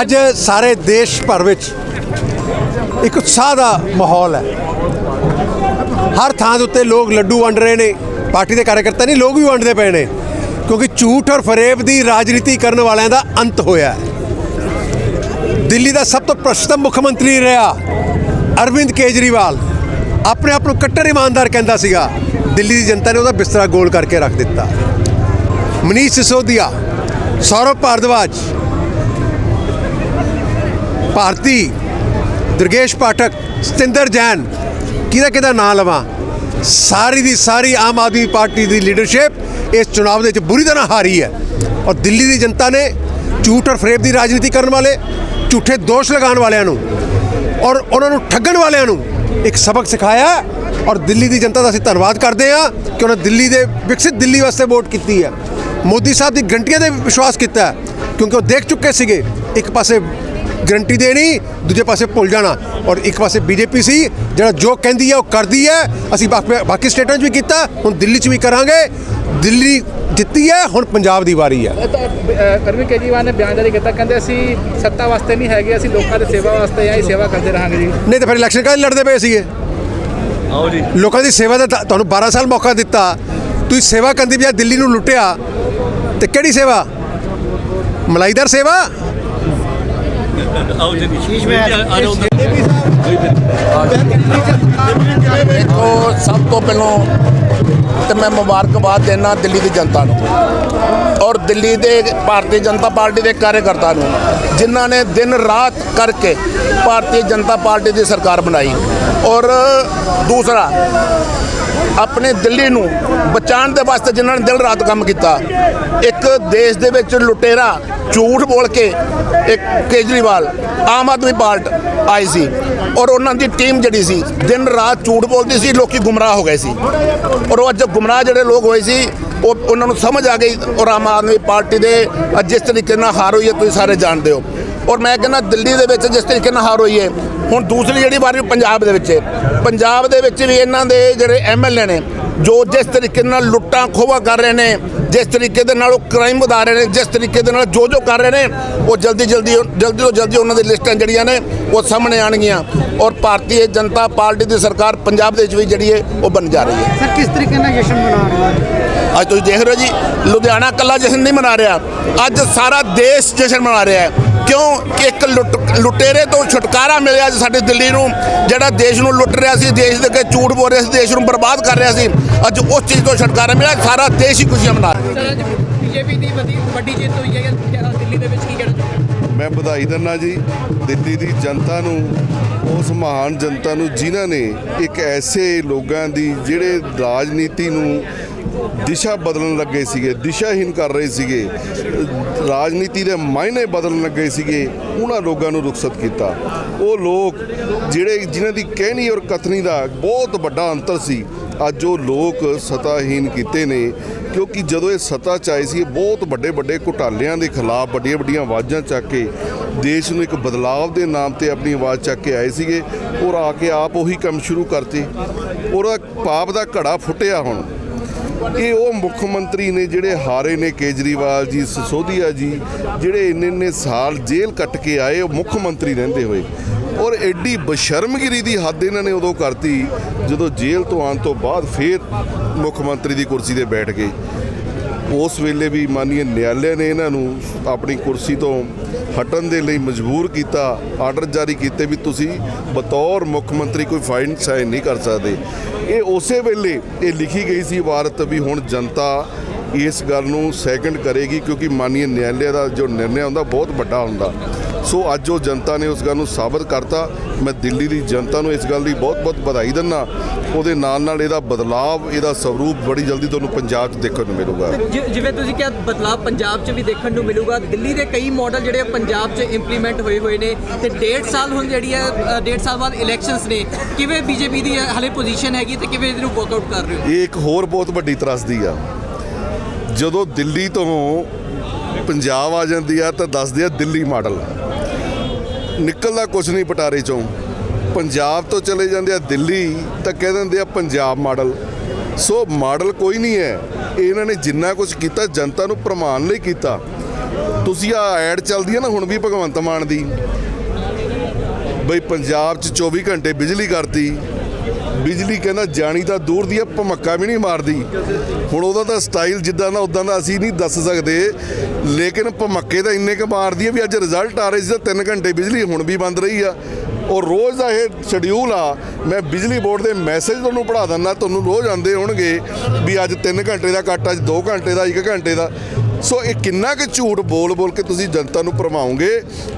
ਅੱਜ ਸਾਰੇ ਦੇਸ਼ ਭਰ ਵਿੱਚ ਇੱਕ ਉਤਸ਼ਾਹ ਦਾ ਮਾਹੌਲ ਹੈ। ਹਰ ਥਾਂ ਦੇ ਉੱਤੇ ਲੋਕ ਲੱਡੂ ਵੰਡ ਰਹੇ ਨੇ ਪਾਰਟੀ ਦੇ ਕਾਰਜਕਰਤਾ ਨਹੀਂ ਲੋਕ ਵੀ ਵੰਡਦੇ ਪਏ ਨੇ ਕਿਉਂਕਿ ਝੂਠ ਔਰ ਫਰੇਬ ਦੀ ਰਾਜਨੀਤੀ ਕਰਨ ਵਾਲਿਆਂ ਦਾ ਅੰਤ ਹੋਇਆ ਹੈ। ਦਿੱਲੀ ਦਾ ਸਭ ਤੋਂ ਪ੍ਰਸ਼ਤਮ ਮੁੱਖ ਮੰਤਰੀ ਰਿਹਾ ਅਰਵਿੰਦ ਕੇਜਰੀਵਾਲ। ਆਪਣੇ ਆਪ ਨੂੰ ਕੱਟੜ ਇਮਾਨਦਾਰ ਕਹਿੰਦਾ ਸੀਗਾ। ਦਿੱਲੀ ਦੀ ਜਨਤਾ ਨੇ ਉਹਦਾ ਬਿਸਤਰਾ ਗੋਲ ਕਰਕੇ ਰੱਖ ਦਿੱਤਾ। ਮਨੀਸ਼ ਸਿਸੋਦੀਆ ਸੌਰਵ ਭਾਰਦਵਾਜ ਭਾਰਤੀ ਦੁਰਗੇਸ਼ ਪਾਠਕ ਸਤਿੰਦਰ ਜੈਨ, ਕਿਹਦਾ ਕਿਹਦਾ ਨਾਂ ਲਵਾਂ? ਸਾਰੀ ਦੀ ਸਾਰੀ ਆਮ ਆਦਮੀ ਪਾਰਟੀ ਦੀ ਲੀਡਰਸ਼ਿਪ ਇਸ ਚੁਣਾਵ ਦੇ ਵਿੱਚ ਬੁਰੀ ਤਰ੍ਹਾਂ ਹਾਰੀ ਹੈ। ਔਰ ਦਿੱਲੀ ਦੀ ਜਨਤਾ ਨੇ ਝੂਠ ਔਰ ਫਰੇਬ ਦੀ ਰਾਜਨੀਤੀ ਕਰਨ ਵਾਲੇ, ਝੂਠੇ ਦੋਸ਼ ਲਗਾਉਣ ਵਾਲਿਆਂ ਨੂੰ ਔਰ ਉਹਨਾਂ ਨੂੰ ਠੱਗਣ ਵਾਲਿਆਂ ਨੂੰ ਇੱਕ ਸਬਕ ਸਿਖਾਇਆ ਔਰ ਦਿੱਲੀ ਦੀ ਜਨਤਾ ਦਾ ਅਸੀਂ ਧੰਨਵਾਦ ਕਰਦੇ ਹਾਂ ਕਿ ਉਹਨਾਂ ਦਿੱਲੀ ਦੇ ਵਿਕਸਿਤ ਦਿੱਲੀ ਵਾਸਤੇ ਵੋਟ ਕੀਤੀ ਹੈ। ਮੋਦੀ ਸਾਹਿਬ ਦੀ ਗਰੰਟੀਆਂ ਤੇ ਵਿਸ਼ਵਾਸ ਕੀਤਾ ਕਿਉਂਕਿ ਉਹ ਦੇਖ ਚੁੱਕੇ ਸੀਗੇ, ਇੱਕ ਪਾਸੇ ਗਰੰਟੀ ਦੇਣੀ ਦੂਜੇ ਪਾਸੇ ਭੁੱਲ ਜਾਣਾ। ਔਰ ਇੱਕ ਪਾਸੇ ਬੀਜੇਪੀ ਸੀ ਜਿਹੜਾ ਜੋ ਕਹਿੰਦੀ ਹੈ ਉਹ ਕਰਦੀ ਹੈ ਅਸੀਂ ਬਾਕੀ ਬਾਕੀ ਸਟੇਟਾਂ 'ਚ ਵੀ ਕੀਤਾ ਹੁਣ ਦਿੱਲੀ 'ਚ ਵੀ ਕਰਾਂਗੇ। ਦਿੱਲੀ ਜਿੱਤੀ ਹੈ ਹੁਣ ਪੰਜਾਬ ਦੀ ਵਾਰੀ ਹੈ ਅਰਵਿੰਦ ਕੇਜਰੀਵਾਲ ਨੇ ਬਿਆਨ ਜਾਰੀ ਕੀਤਾ ਕਹਿੰਦੇ ਅਸੀਂ ਸੱਤਾ ਵਾਸਤੇ ਨਹੀਂ ਹੈਗੇ ਅਸੀਂ ਲੋਕਾਂ ਦੀ ਸੇਵਾ ਵਾਸਤੇ ਆਏ ਸੇਵਾ ਕਰਦੇ ਰਹਾਂਗੇ ਜੀ। ਨਹੀਂ ਤਾਂ ਫਿਰ ਇਲੈਕਸ਼ਨ ਕਾਹਦੇ ਲੜਦੇ ਪਏ ਸੀਗੇ? ਆਓ ਜੀ। ਲੋਕਾਂ ਦੀ ਸੇਵਾ ਦਾ ਤੁਹਾਨੂੰ 12 ਸਾਲ ਮੌਕਾ ਦਿੱਤਾ। ਤੁਸੀਂ ਸੇਵਾ ਕਰਨ ਦੀ ਬਜਾਏ ਦਿੱਲੀ ਨੂੰ ਲੁੱਟਿਆ। ਤੇ ਕਿਹੜੀ ਸੇਵਾ? ਮਲਾਈਦਾਰ ਸੇਵਾ? ਆਓ ਜੀ ਸ਼ੀਸ਼ ਮੈਂ ਆ ਜਾਓ ਦੇਖੋ, ਸਭ ਤੋਂ ਪਹਿਲਾਂ ਤੇ ਮੈਂ ਮੁਬਾਰਕਬਾਦ ਦੇਣਾ ਦਿੱਲੀ ਦੀ ਜਨਤਾ ਨੂੰ ਔਰ ਦਿੱਲੀ ਦੇ ਭਾਰਤੀ ਜਨਤਾ ਪਾਰਟੀ ਦੇ ਕਾਰਜਕਰਤਾ ਨੂੰ, ਜਿਨ੍ਹਾਂ ਨੇ ਦਿਨ ਰਾਤ ਕਰਕੇ ਭਾਰਤੀ ਜਨਤਾ ਪਾਰਟੀ ਦੀ ਸਰਕਾਰ ਬਣਾਈ। ਔਰ ਦੂਸਰਾ ਆਪਣੇ ਦਿੱਲੀ ਨੂੰ ਬਚਾਉਣ ਦੇ ਵਾਸਤੇ ਜਿਨ੍ਹਾਂ ਨੇ ਦਿਨ ਰਾਤ ਕੰਮ ਕੀਤਾ। ਇੱਕ ਦੇਸ਼ ਦੇ ਵਿੱਚ ਲੁਟੇਰਾ, ਝੂਠ ਬੋਲ ਕੇ ਇੱਕ ਕੇਜਰੀਵਾਲ, ਆਮ ਆਦਮੀ ਪਾਰਟੀ ਆਈ ਸੀ ਔਰ ਉਹਨਾਂ ਦੀ ਟੀਮ ਜਿਹੜੀ ਸੀ, ਦਿਨ ਰਾਤ ਝੂਠ ਬੋਲਦੀ ਸੀ, ਲੋਕੀ ਗੁੰਮਰਾਹ ਹੋ ਗਏ ਸੀ। ਔਰ ਉਹ ਅੱਜ ਗੁੰਮਰਾਹ ਜਿਹੜੇ ਲੋਕ ਹੋਏ ਸੀ, ਉਹ ਉਹਨਾਂ ਨੂੰ ਸਮਝ ਆ ਗਈ ਔਰ ਆਮ ਆਦਮੀ ਪਾਰਟੀ ਦੇ ਜਿਸ ਤਰੀਕੇ ਨਾਲ ਹਾਰ ਹੋਈ ਹੈ, ਤੁਸੀਂ ਸਾਰੇ ਜਾਣਦੇ ਹੋ। ਔਰ ਮੈਂ ਕਹਿੰਦਾ ਦਿੱਲੀ ਦੇ ਵਿੱਚ ਜਿਸ ਤਰੀਕੇ ਨਾਲ ਹਾਰ ਹੋਈ ਹੈ ਹੁਣ ਦੂਸਰੀ ਜਿਹੜੀ ਵਾਰੀ ਪੰਜਾਬ ਦੇ ਵਿੱਚ ਪੰਜਾਬ ਦੇ ਵਿੱਚ ਵੀ ਇਹਨਾਂ ਦੇ ਜਿਹੜੇ ਐਮਐਲਏ ਨੇ ਜੋ ਜਿਸ ਤਰੀਕੇ ਨਾਲ ਲੁੱਟਾਂ ਖੋਵਾ ਕਰ ਰਹੇ ਨੇ ਜਿਸ ਤਰੀਕੇ ਦੇ ਨਾਲ ਉਹ ਕ੍ਰਾਈਮ ਵਧਾ ਰਹੇ ਨੇ ਜਿਸ ਤਰੀਕੇ ਦੇ ਨਾਲ ਜੋ ਜੋ ਕਰ ਰਹੇ ਨੇ ਉਹ ਜਲਦੀ ਜਲਦੀ ਜਲਦੀ ਤੋਂ ਜਲਦੀ ਉਹਨਾਂ ਦੀ ਲਿਸਟਾਂ ਜਿਹੜੀਆਂ ਨੇ ਉਹ ਸਾਹਮਣੇ ਆਣਗੀਆਂ ਔਰ ਭਾਰਤੀ ਜਨਤਾ ਪਾਰਟੀ ਦੀ ਸਰਕਾਰ ਪੰਜਾਬ ਦੇ ਵਿੱਚ ਵੀ ਜਿਹੜੀ ਹੈ ਉਹ ਬਣ ਜਾ ਰਹੀ ਹੈ ਸਰ ਕਿਸ ਤਰੀਕੇ ਨਾਲ ਜਸ਼ਨ ਮਨਾ ਰਹੇ ਹੋ ਅੱਜ? ਤੁਸੀਂ ਦੇਖ ਰਹੇ ਹੋ ਜੀ ਲੁਧਿਆਣਾ ਕੱਲਾ ਜਸ਼ਨ ਨਹੀਂ ਮਨਾ ਰਿਹਾ। ਅੱਜ ਸਾਰਾ ਦੇਸ਼ ਜਸ਼ਨ ਮਨਾ ਰਿਹਾ ਹੈ। ਕਿਉਂ ਕਿ ਇੱਕ ਲੁੱਟ ਲੁਟੇਰੇ ਤੋਂ ਛੁਟਕਾਰਾ ਮਿਲਿਆ ਅੱਜ ਸਾਡੇ ਦਿੱਲੀ ਨੂੰ ਜਿਹੜਾ ਦੇਸ਼ ਨੂੰ ਲੁੱਟ ਰਿਹਾ ਸੀ ਦੇਸ਼ ਦੇ ਕੇ ਝੂਠ ਬੋਲ ਰਿਹਾ ਸੀ ਦੇਸ਼ ਨੂੰ ਬਰਬਾਦ ਕਰ ਰਿਹਾ ਸੀ ਅੱਜ ਉਸ ਚੀਜ਼ ਤੋਂ ਛੁਟਕਾਰਾ ਮਿਲਿਆ ਸਾਰਾ ਦੇਸ਼ ਹੀ ਖੁਸ਼ੀਆਂ ਮਨਾ ਰਿਹਾ ਬੀਜੇਪੀ ਦੀ ਵੱਡੀ ਵੱਡੀ ਜਿੱਤ ਹੋਈ ਹੈ ਦਿੱਲੀ ਦੇ ਵਿੱਚ ਕੀ ਕਹਿਣਾ ਚਾਹੁੰਦੇ ਹੋ? ਮੈਂ ਵਧਾਈ ਦਿੰਦਾ ਜੀ ਦਿੱਲੀ ਦੀ ਜਨਤਾ ਨੂੰ ਉਸ ਮਹਾਨ ਜਨਤਾ ਨੂੰ ਜਿਨ੍ਹਾਂ ਨੇ ਇੱਕ ਐਸੇ ਲੋਕਾਂ ਦੀ ਜਿਹੜੇ ਰਾਜਨੀਤੀ ਨੂੰ ਦਿਸ਼ਾ ਬਦਲਣ ਲੱਗੇ ਸੀਗੇ ਦਿਸ਼ਾਹੀਨ ਕਰ ਰਹੇ ਸੀਗੇ, ਰਾਜਨੀਤੀ ਦੇ ਮਾਇਨੇ ਬਦਲਣ ਲੱਗੇ ਸੀਗੇ, ਉਹਨਾਂ ਲੋਕਾਂ ਨੂੰ ਰੁਖਸਤ ਕੀਤਾ। ਉਹ ਲੋਕ ਜਿਹੜੇ ਜਿਨ੍ਹਾਂ ਦੀ ਕਹਿਣੀ ਔਰ ਕਥਨੀ ਦਾ ਬਹੁਤ ਵੱਡਾ ਅੰਤਰ ਸੀ, ਅੱਜ ਉਹ ਲੋਕ ਸਤਾਹੀਨ ਕੀਤੇ ਨੇ, ਕਿਉਂਕਿ ਜਦੋਂ ਇਹ ਸੱਤਾ ਚ ਆਏ ਸੀ ਬਹੁਤ ਵੱਡੇ ਵੱਡੇ ਘੁਟਾਲਿਆਂ ਦੇ ਖਿਲਾਫ ਵੱਡੀਆਂ ਵੱਡੀਆਂ ਆਵਾਜ਼ਾਂ ਚੱਕ ਕੇ ਦੇਸ਼ ਨੂੰ ਇੱਕ ਬਦਲਾਵ ਦੇ ਨਾਮ ਤੇ ਆਪਣੀ ਆਵਾਜ਼ ਚੱਕ ਕੇ ਆਏ ਸੀਗੇ, ਔਰ ਆ ਕੇ ਆਪ ਉਹੀ ਕੰਮ ਸ਼ੁਰੂ ਕਰਤੇ। ਔਰ ਪਾਪ ਦਾ ਘੜਾ ਫੁੱਟਿਆ ਹੁਣ। ਇਹ ਉਹ ਮੁੱਖ ਮੰਤਰੀ ਨੇ ਜਿਹੜੇ ਹਾਰੇ ਨੇ ਕੇਜਰੀਵਾਲ ਜੀ, ਸਸੋਦੀਆ ਜੀ, ਜਿਹੜੇ ਇੰਨੇ ਇੰਨੇ ਸਾਲ ਜੇਲ੍ਹ ਕੱਟ ਕੇ ਆਏ, ਉਹ ਮੁੱਖ ਮੰਤਰੀ ਰਹਿੰਦੇ ਹੋਏ। ਔਰ ਐਡੀ ਬਸ਼ਰਮਗਿਰੀ ਦੀ ਹੱਦ ਇਹਨਾਂ ਨੇ ਉਦੋਂ ਕਰਤੀ, ਜਦੋਂ ਜੇਲ੍ਹ ਤੋਂ ਆਉਣ ਤੋਂ ਬਾਅਦ ਫੇਰ ਮੁੱਖ ਮੰਤਰੀ ਦੀ ਕੁਰਸੀ ਤੇ ਬੈਠ ਗਏ। ਉਸ ਵੇਲੇ ਵੀ ਮਾਨਯ ਨਿਆਲਿਆ ਨੇ ਇਹਨਾਂ ਨੂੰ ਆਪਣੀ ਕੁਰਸੀ ਤੋਂ ਹਟਣ ਦੇ ਲਈ ਮਜਬੂਰ ਕੀਤਾ ਆਰਡਰ ਜਾਰੀ ਕੀਤੇ ਵੀ ਤੁਸੀਂ ਬਤੌਰ ਮੁੱਖ ਮੰਤਰੀ ਕੋਈ ਫਾਈਨ ਸਾਈਨ ਨਹੀਂ ਕਰ ਸਕਦੇ। ਇਹ ਉਸੇ ਵੇਲੇ ਇਹ ਲਿਖੀ ਗਈ ਸੀ ਇਬਾਰਤ ਵੀ ਹੁਣ ਜਨਤਾ ਇਸ ਗੱਲ ਨੂੰ ਸੈਕਿੰਡ ਕਰੇਗੀ ਕਿਉਂਕਿ ਮਾਨਯ ਨਿਆਲਿਆ ਦਾ ਜੋ ਨਿਰਣੈ ਹੁੰਦਾ, ਬਹੁਤ ਵੱਡਾ ਹੁੰਦਾ। ਸੋ ਅੱਜ ਉਹ ਜਨਤਾ ਨੇ ਉਸ ਗੱਲ ਨੂੰ ਸਾਬਤ ਕਰਤਾ। ਮੈਂ ਦਿੱਲੀ ਦੀ ਜਨਤਾ ਨੂੰ ਇਸ ਗੱਲ ਦੀ ਬਹੁਤ-ਬਹੁਤ ਵਧਾਈ ਦਿੰਦਾ ਉਹਦੇ ਨਾਲ ਨਾਲ ਇਹਦਾ ਬਦਲਾਵ ਇਹਦਾ ਸਵਰੂਪ ਬੜੀ ਜਲਦੀ ਤੁਹਾਨੂੰ ਪੰਜਾਬ 'ਚ ਦੇਖਣ ਨੂੰ ਮਿਲੂਗਾ। ਜਿਵੇਂ ਤੁਸੀਂ ਕਿਹਾ ਬਦਲਾਅ ਪੰਜਾਬ 'ਚ ਵੀ ਦੇਖਣ ਨੂੰ ਮਿਲੂਗਾ। ਦਿੱਲੀ ਦੇ ਕਈ ਮਾਡਲ ਜਿਹੜੇ ਪੰਜਾਬ 'ਚ ਇੰਪਲੀਮੈਂਟ ਹੋਏ ਹੋਏ ਨੇ ਤੇ ਡੇਢ ਸਾਲ ਹੁਣ ਜਿਹੜੀ ਹੈ ਡੇਢ ਸਾਲ ਬਾਅਦ ਇਲੈਕਸ਼ਨਸ ਨੇ। ਕਿਵੇਂ ਬੀਜੇਪੀ ਦੀ ਹਲੇ ਪੋਜੀਸ਼ਨ ਹੈਗੀ ਤੇ ਕਿਵੇਂ ਇਹਨੂੰ ਵਰਕਆਊਟ ਕਰ ਰਹੇ ਹੋ? ਇਹ ਇੱਕ ਹੋਰ ਬਹੁਤ ਵੱਡੀ ਤਰਸਦੀ ਆ। ਜਦੋਂ ਦਿੱਲੀ ਤੋਂ ਪੰਜਾਬ ਆ ਜਾਂਦੀ ਆ ਤਾਂ ਦੱਸਦੇ ਆ ਦਿੱਲੀ ਮਾਡਲ ਨਿਕਲਦਾ ਕੁਝ ਨਹੀਂ ਪਟਾਰੇ ਚੋਂ। ਪੰਜਾਬ ਤੋਂ ਚਲੇ ਜਾਂਦੇ ਆ ਦਿੱਲੀ, ਤਾਂ ਕਹਿ ਦਿੰਦੇ ਆ ਪੰਜਾਬ ਮਾਡਲ। ਸੋ ਮਾਡਲ ਕੋਈ ਨਹੀਂ ਹੈ। ਇਹਨਾਂ ਨੇ ਜਿੰਨਾ ਕੁਝ ਕੀਤਾ, ਜਨਤਾ ਨੂੰ ਪ੍ਰਮਾਣ ਲਈ ਕੀਤਾ। ਤੁਸੀਂ ਆ ਐਡ ਚੱਲਦੀ ਹੈ ਨਾ ਹੁਣ ਵੀ ਭਗਵੰਤ ਮਾਨ ਦੀ। ਬਈ ਪੰਜਾਬ 'ਚ 24 ਘੰਟੇ ਬਿਜਲੀ ਕਰਤੀ। ਬਿਜਲੀ ਕਹਿੰਦਾ ਜਾਣੀ ਤਾਂ ਦੂਰ ਦੀ ਆ, ਭਮੱਕਾ ਵੀ ਨਹੀਂ ਮਾਰਦੀ। ਹੁਣ ਉਹਦਾ ਤਾਂ ਸਟਾਈਲ ਜਿੱਦਾਂ ਦਾ ਉਦਾਂ ਦਾ ਅਸੀਂ ਨਹੀਂ ਦੱਸ ਸਕਦੇ। ਲੇਕਿਨ ਭਮੱਕੇ ਤਾਂ ਇੰਨੇ ਕੁ ਮਾਰਦੀ ਆ ਵੀ ਅੱਜ ਰਿਜ਼ਲਟ ਆ ਰਹੇ ਸੀ ਤਾਂ 3 ਘੰਟੇ ਬਿਜਲੀ ਹੁਣ ਵੀ ਬੰਦ ਰਹੀ ਆ। ਔਰ ਰੋਜ਼ ਦਾ ਇਹ ਸ਼ਡਿਊਲ ਆ, ਮੈਂ ਬਿਜਲੀ ਬੋਰਡ ਦੇ ਮੈਸੇਜ ਤੁਹਾਨੂੰ ਪੜਾ ਦਿੰਦਾ, ਤੁਹਾਨੂੰ ਰੋਜ਼ ਆਉਂਦੇ ਹੋਣਗੇ ਵੀ ਅੱਜ 3 ਘੰਟੇ ਦਾ ਕੱਟ, ਅੱਜ 2 ਘੰਟੇ ਦਾ 1 ਘੰਟੇ ਦਾ। ਸੋ ਇਹ ਕਿੰਨਾ ਕੁ ਝੂਠ ਬੋਲ ਬੋਲ ਕੇ ਤੁਸੀਂ ਜਨਤਾ ਨੂੰ ਭਰਮਾਓਗੇ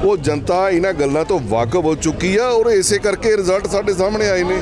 ਉਹ ਜਨਤਾ ਇਹਨਾਂ ਗੱਲਾਂ ਤੋਂ ਵਾਕਫ ਹੋ ਚੁੱਕੀ ਆ ਔਰ ਇਸੇ ਕਰਕੇ ਰਿਜ਼ਲਟ ਸਾਡੇ ਸਾਹਮਣੇ ਆਏ ਨੇ।